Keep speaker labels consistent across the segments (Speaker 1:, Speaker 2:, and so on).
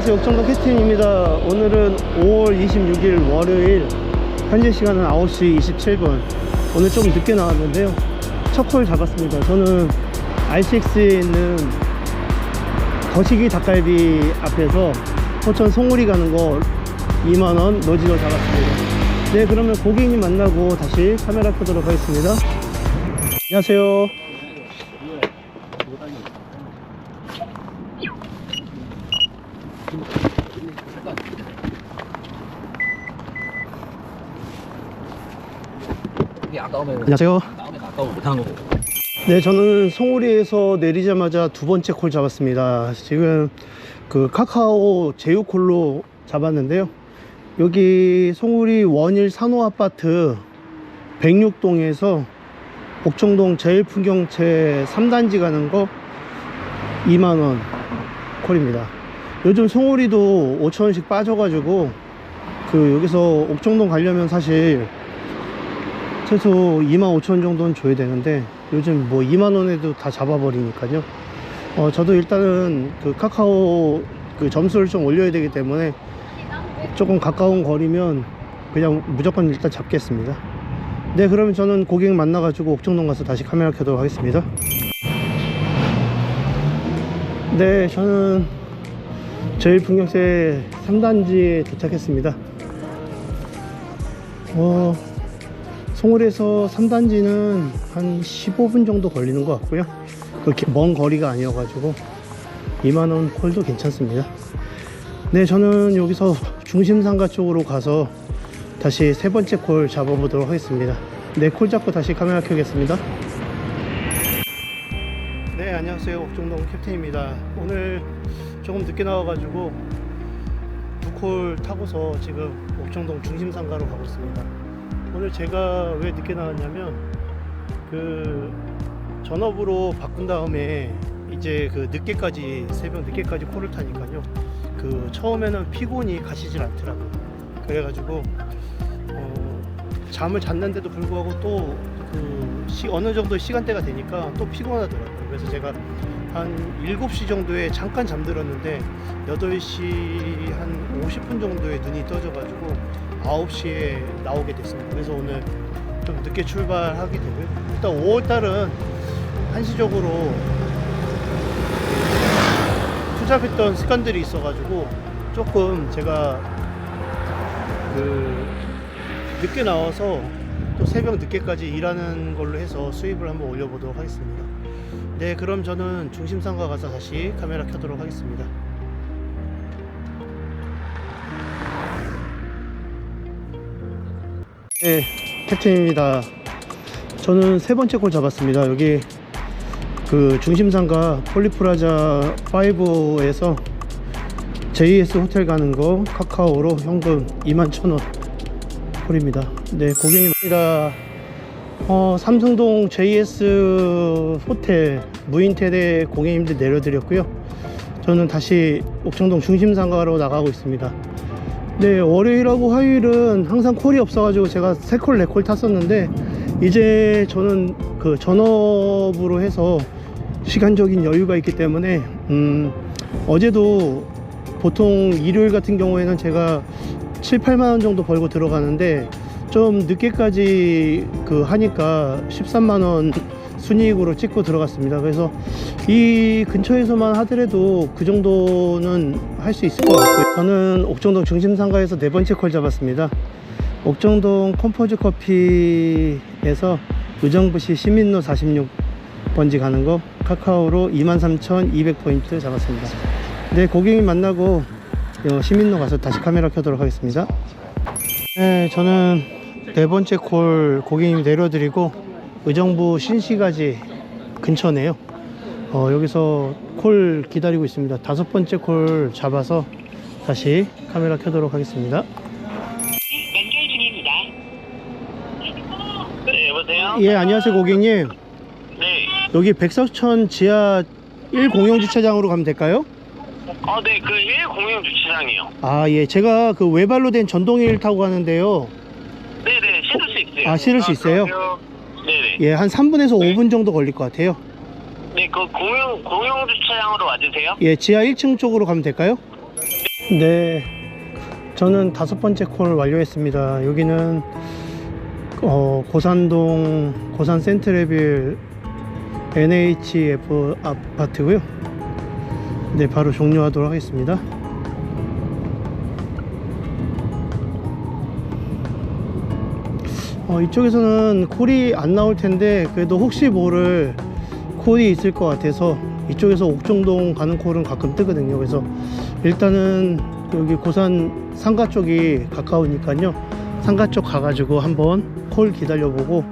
Speaker 1: 네, 안녕하세요. 옥정동 캐스팅입니다. 오늘은 5월 26일 월요일, 현재 시간은 9시 27분. 오늘 좀 늦게 나왔는데요. 첫 콜 잡았습니다. 저는 RCX에 있는 거시기 닭갈비 앞에서 포천 송우리 가는 거 2만원 노지로 잡았습니다. 네, 그러면 고객님 만나고 다시 카메라 켜도록 하겠습니다. 안녕하세요.
Speaker 2: 아까우면
Speaker 1: 안녕하세요.
Speaker 2: 나오면 아까우면 못하는 거고
Speaker 1: 네, 저는 송우리에서 내리자마자 두 번째 콜 잡았습니다. 지금 그 카카오 제휴콜로 잡았는데요. 여기 송우리 원일 산호 아파트 106동에서 옥정동 제일풍경채 3단지 가는 거 2만원 콜입니다. 요즘 송우리도 5천원씩 빠져가지고 그 여기서 옥정동 가려면 사실 최소 2만 5천 정도는 줘야 되는데 요즘 뭐 2만 원에도 다 잡아버리니까요. 어, 저도 일단은 그 카카오 그 점수를 좀 올려야 되기 때문에 조금 가까운 거리면 그냥 무조건 일단 잡겠습니다. 네, 그러면 저는 고객 만나가지고 옥정동 가서 다시 카메라 켜도록 하겠습니다. 네, 저는 제일 풍경세 3단지에 도착했습니다. 어, 송울에서 3단지는 한 15분 정도 걸리는 것 같고요. 그렇게 먼 거리가 아니어가지고 2만원 콜도 괜찮습니다. 네, 저는 여기서 중심상가 쪽으로 가서 다시 세 번째 콜 잡아보도록 하겠습니다. 네, 콜 잡고 다시 카메라 켜겠습니다. 네, 안녕하세요. 옥정동 캡틴입니다. 오늘 조금 늦게 나와가지고 두 콜 타고서 지금 옥정동 중심상가로 가고 있습니다. 오늘 제가 왜 늦게 나왔냐면 그 전업으로 바꾼 다음에 이제 그 늦게까지 새벽 늦게까지 콜을 타니까요. 그 처음에는 피곤이 가시질 않더라고요. 그래가지고 어, 잠을 잤는데도 불구하고 또 그 어느 정도 시간대가 되니까 또 피곤하더라고요. 그래서 제가 한 7시 정도에 잠깐 잠들었는데 8시 한 50분 정도에 눈이 떠져가지고 9시에 나오게 됐습니다. 그래서 오늘 좀 늦게 출발하게 되고요. 일단 5월달은 한시적으로 투잡했던 습관들이 있어가지고 조금 제가 그 늦게 나와서 또 새벽 늦게까지 일하는 걸로 해서 수입을 한번 올려보도록 하겠습니다. 네, 그럼 저는 중심상가 가서 다시 카메라 켜도록 하겠습니다. 네, 캡틴입니다. 저는 세 번째 골 잡았습니다. 여기 그 중심상가 폴리프라자 5에서 JS 호텔 가는 거 카카오로 현금 2만 천원 콜입니다. 네, 고객님입니다. 어, 삼성동 JS 호텔 무인텔에 고객님들 내려드렸고요. 저는 다시 옥정동 중심상가로 나가고 있습니다. 네, 월요일하고 화요일은 항상 콜이 없어가지고 제가 세 콜, 네콜 탔었는데 이제 저는 그 전업으로 해서 시간적인 여유가 있기 때문에 음, 어제도 보통 일요일 같은 경우에는 제가 7, 8만 원 정도 벌고 들어가는데 좀 늦게까지 그 하니까 13만 원 순이익으로 찍고 들어갔습니다. 그래서 이 근처에서만 하더라도 그 정도는 할 수 있을 것 같고요. 저는 옥정동 중심상가에서 네 번째 콜 잡았습니다. 옥정동 컴포즈 커피에서 의정부시 시민로 46번지 가는 거 카카오로 23,200포인트 잡았습니다. 네, 고객님 만나고 어, 시민로 가서 다시 카메라 켜도록 하겠습니다. 네, 저는 네 번째 콜 고객님 내려드리고 의정부 신시가지 근처네요. 어, 여기서 콜 기다리고 있습니다. 다섯 번째 콜 잡아서 다시 카메라 켜도록 하겠습니다.
Speaker 3: 연결 중입니다. 네, 여보세요?
Speaker 1: 예, 안녕하세요, 고객님.
Speaker 3: 네.
Speaker 1: 여기 백석천 지하 1 공영 주차장으로 가면 될까요?
Speaker 3: 어, 네, 그 1 공영 주차장이요.
Speaker 1: 아, 예. 제가 그 외발로 된 전동일 타고 가는데요.
Speaker 3: 네네, 실을 수 있어요.
Speaker 1: 아, 실을 수 있어요?
Speaker 3: 그러면- 네네.
Speaker 1: 예, 한 3분에서 5분 정도 걸릴 것 같아요.
Speaker 3: 네, 그 공영, 공영 주차장으로 와주세요.
Speaker 1: 예, 지하 1층 쪽으로 가면 될까요? 네, 저는 다섯 번째 콜 완료했습니다. 여기는 어, 고산동 고산 센트레빌 NHF 아파트고요. 네, 바로 종료하도록 하겠습니다. 어, 이쪽에서는 콜이 안 나올 텐데 그래도 혹시 모를 콜이 있을 것 같아서 이쪽에서 옥정동 가는 콜은 가끔 뜨거든요. 그래서 일단은 여기 고산 상가 쪽이 가까우니까요. 상가 쪽 가가지고 한번 콜 기다려보고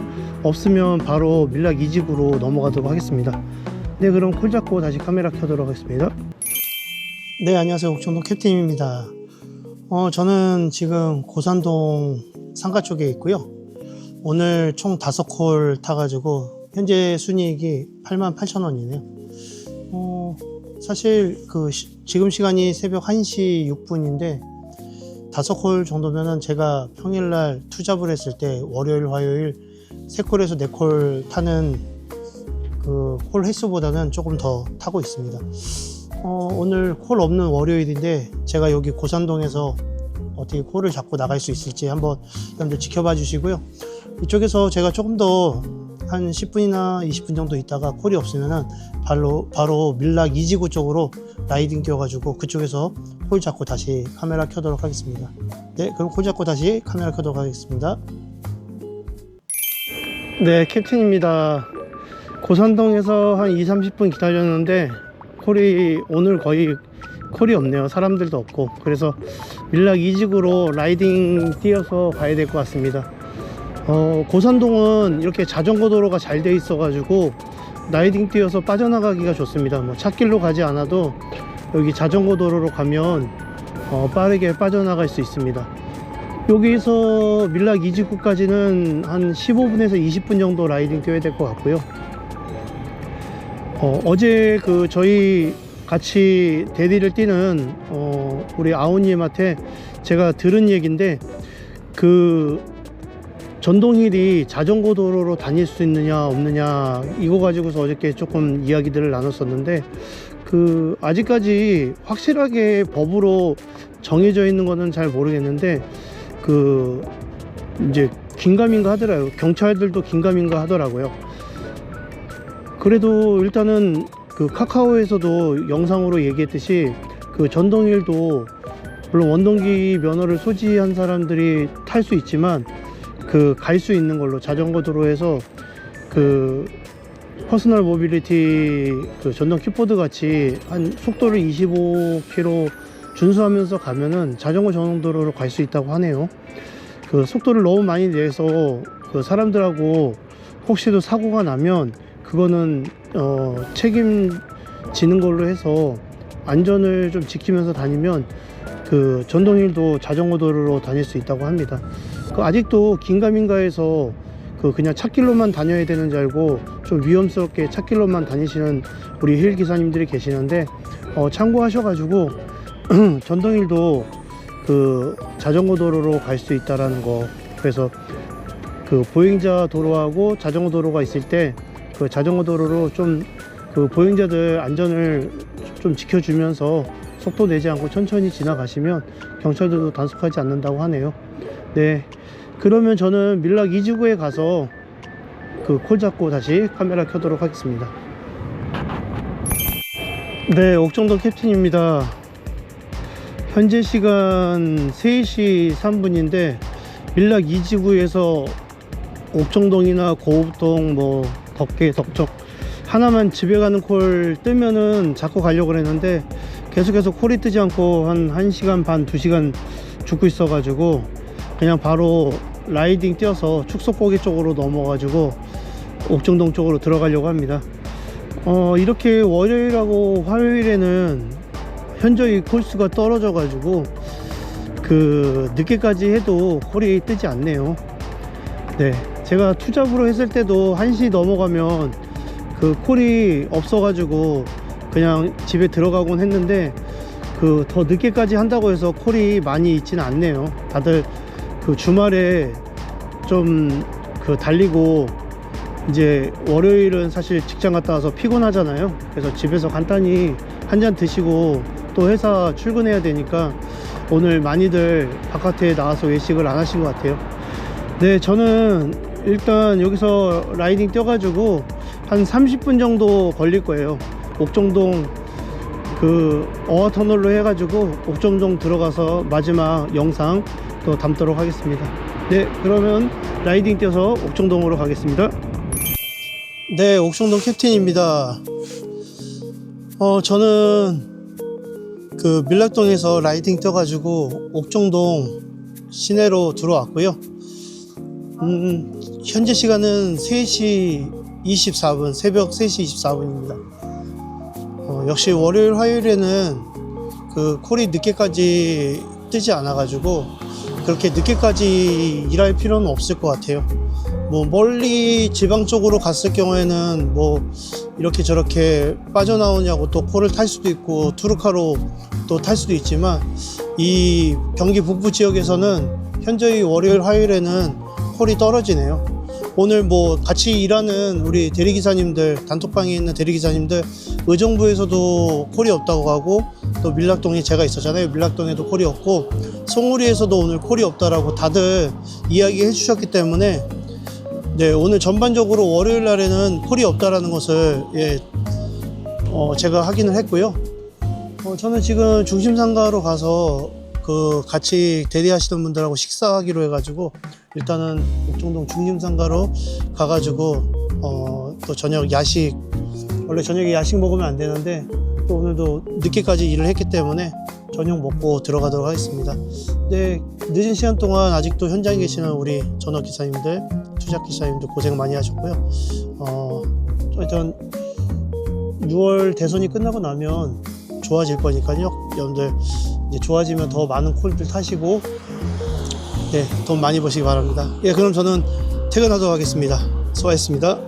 Speaker 1: 없으면 바로 밀락 이집으로 넘어가도록 하겠습니다. 네, 그럼 콜 잡고 다시 카메라 켜도록 하겠습니다. 네, 안녕하세요. 옥정동 캡틴입니다. 어, 저는 지금 고산동 상가 쪽에 있고요. 오늘 총 다섯 콜 타가지고 현재 순이익이 88,000원이네요. 어, 사실 그 시- 지금 시간이 새벽 1시 6분인데 다섯 콜 정도면은 제가 평일날 투잡을 했을 때 월요일, 화요일 세 콜에서 네 콜 타는 그 콜 횟수보다는 조금 더 타고 있습니다. 어, 오늘 콜 없는 월요일인데 제가 여기 고산동에서 어떻게 콜을 잡고 나갈 수 있을지 한번 여러분들 지켜봐 주시고요. 이쪽에서 제가 조금 더 한 10분이나 20분 정도 있다가 콜이 없으면은 바로 바로 밀락 이지구 쪽으로 라이딩 뛰어가지고 그쪽에서 콜 잡고 다시 카메라 켜도록 하겠습니다. 네, 그럼 콜 잡고 다시 카메라 켜도록 하겠습니다. 네, 캡틴입니다. 고산동에서 한 2, 30분 기다렸는데 콜이 오늘 거의 콜이 없네요. 사람들도 없고 그래서 밀락 이직으로 라이딩 뛰어서 가야 될 것 같습니다. 어, 고산동은 이렇게 자전거 도로가 잘 돼 있어 가지고 라이딩 뛰어서 빠져나가기가 좋습니다. 뭐 찾길로 가지 않아도 여기 자전거 도로로 가면 어, 빠르게 빠져나갈 수 있습니다. 여기서 밀락 이직구까지는 한 15분에서 20분 정도 라이딩 뛰어야 될 것 같고요. 어, 어제 그 저희 같이 대디를 뛰는 어, 우리 아우님한테 제가 들은 얘기인데 그 전동휠이 자전거 도로로 다닐 수 있느냐 없느냐 이거 가지고서 어저께 조금 이야기들을 나눴었는데 그 아직까지 확실하게 법으로 정해져 있는 거는 잘 모르겠는데 그 이제 긴가민가 하더라고요. 경찰들도 긴가민가 하더라고요. 그래도 일단은 그 카카오에서도 영상으로 얘기했듯이 그 전동휠도 물론 원동기 면허를 소지한 사람들이 탈 수 있지만 그 갈 수 있는 걸로 자전거 도로에서 그 퍼스널 모빌리티 그 전동 킥보드 같이 한 속도를 25km 준수하면서 가면은 자전거 전용 도로로 갈 수 있다고 하네요. 그 속도를 너무 많이 내서 그 사람들하고 혹시도 사고가 나면 그거는 어 책임지는 걸로 해서 안전을 좀 지키면서 다니면 그 전동휠도 자전거 도로로 다닐 수 있다고 합니다. 그 아직도 긴가민가에서 그 그냥 찾길로만 다녀야 되는 줄 알고 좀 위험스럽게 찾길로만 다니시는 우리 힐 기사님들이 계시는데 어, 참고하셔가지고 전동휠도 그 자전거 도로로 갈 수 있다라는 거 그래서 그 보행자 도로하고 자전거 도로가 있을 때 그 자전거 도로로 좀 그 보행자들 안전을 좀 지켜주면서 속도 내지 않고 천천히 지나가시면 경찰들도 단속하지 않는다고 하네요. 네. 그러면 저는 밀락 이지구에 가서 그 콜 잡고 다시 카메라 켜도록 하겠습니다. 네, 옥정도 캡틴입니다. 현재 시간 3시 3분인데 밀락 이지구에서 옥정동이나 고읍동 뭐 덕계 덕적 하나만 집에 가는 콜 뜨면은 자꾸 가려고 그랬는데 계속해서 콜이 뜨지 않고 한 1시간 반 2시간 죽고 있어 가지고 그냥 바로 라이딩 뛰어서 축소고기 쪽으로 넘어 가지고 옥정동 쪽으로 들어가려고 합니다. 어 이렇게 월요일하고 화요일에는 현저히 콜수가 떨어져 가지고 그 늦게까지 해도 콜이 뜨지 않네요. 네 제가 투잡으로 했을 때도 1시 넘어가면 그 콜이 없어 가지고 그냥 집에 들어가곤 했는데 그 더 늦게까지 한다고 해서 콜이 많이 있지는 않네요 다들 그 주말에 좀 그 달리고 이제 월요일은 사실 직장 갔다 와서 피곤하잖아요. 그래서 집에서 간단히 한 잔 드시고 또 회사 출근해야 되니까 오늘 많이들 바깥에 나와서 외식을 안 하신 것 같아요. 네, 저는 일단 여기서 라이딩 뛰어가지고 한 30분 정도 걸릴 거예요. 옥정동 그 어터널로 해가지고 옥정동 들어가서 마지막 영상 또 담도록 하겠습니다. 네, 그러면 라이딩 뛰어서 옥정동으로 가겠습니다. 네, 옥정동 캡틴입니다. 어, 저는 그 밀락동에서 라이딩 뛰어가지고 옥정동 시내로 들어왔고요. 음, 현재 시간은 3시 24분, 새벽 3시 24분입니다. 어, 역시 월요일, 화요일에는 그 콜이 늦게까지 뜨지 않아가지고 그렇게 늦게까지 일할 필요는 없을 것 같아요. 뭐 멀리 지방 쪽으로 갔을 경우에는 뭐 이렇게 저렇게 빠져나오냐고 또 콜을 탈 수도 있고 투르카로 또 탈 수도 있지만 이 경기 북부 지역에서는 현저히 월요일 화요일에는 콜이 떨어지네요. 오늘 뭐 같이 일하는 우리 대리기사님들 단톡방에 있는 대리기사님들 의정부에서도 콜이 없다고 하고 또 밀락동에 제가 있었잖아요. 밀락동에도 콜이 없고 송우리에서도 오늘 콜이 없다라고 다들 이야기해 주셨기 때문에 네 오늘 전반적으로 월요일 날에는 콜이 없다라는 것을 예, 어, 제가 확인을 했고요. 어, 저는 지금 중심상가로 가서 그 같이 대리하시던 분들하고 식사하기로 해가지고 일단은 옥정동 중심상가로 가가지고 어, 또 저녁 야식 원래 저녁에 야식 먹으면 안 되는데 또 오늘도 늦게까지 일을 했기 때문에 저녁 먹고 들어가도록 하겠습니다. 네, 늦은 시간 동안 아직도 현장에 계시는 우리 전업 기사님들, 투잡 기사님들 고생 많이 하셨고요. 어, 하여튼 6월 대선이 끝나고 나면 좋아질 거니까요. 여러분들 이제 좋아지면 더 많은 콜들 타시고 네, 돈 많이 버시기 바랍니다. 예, 그럼 저는 퇴근하도록 하겠습니다. 수고하셨습니다.